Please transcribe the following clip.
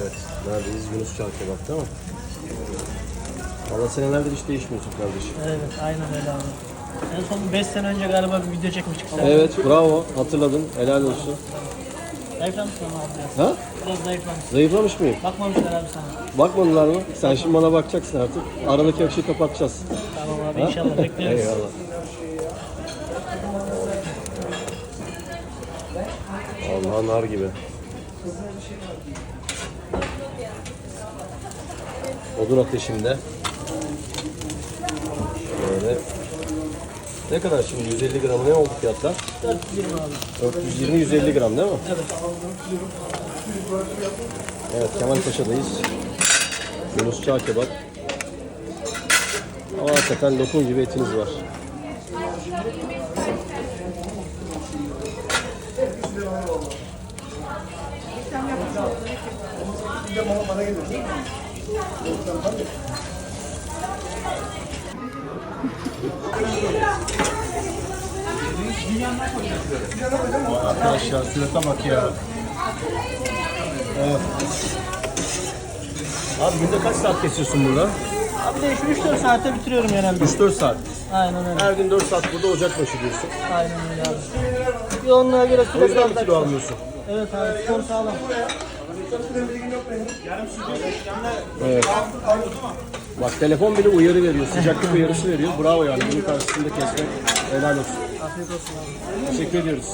Evet. Neredeyiz? Yunus Çağ Kebap değil mi? Valla senelerdir hiç değişmiyorsun kardeşim. Evet aynen öyle abi. En son 5 sene önce galiba bir video çekmiştik sen. Evet bravo hatırladın helal olsun. Zayıflamışsın ama abi biraz. Ha? Biraz zayıflamışsın. Zayıflamış mıyım? Bakmamışlar abi sana. Bakmadılar mı? Sen şimdi bana bakacaksın artık. Aradaki açıyı kapatacağız. Tamam abi inşallah bekleriz. Eyvallah. Allah nar gibi. Odun ateşinde. Böyle. Ne kadar şimdi? 150 gramı ne oldu fiyatlar? 420 abi. 420-150 gram değil mi? Evet. Evet Kemal Paşa'dayız. Yunus Çağ Kebap. Ama hakikaten lokum gibi etiniz var. Arkadaşlar surata bak ya. Evet. Abi günde kaç saat kesiyorsun burada? Abi de şu 3-4 saatte bitiriyorum genelde. 3-4 saat. Aynen öyle. Her gün 4 saat burada ocak başı diyorsun. Aynen öyle abi. Yoğunluğa göre O süre yüzden mi kilo almıyorsun? Evet abi spor sağlam. Evet. Bak telefon bile uyarı veriyor, sıcaklık uyarısı veriyor. Bravo yani bunun karşısında kesmek helal olsun. Afiyet olsun abi. Teşekkür ediyoruz.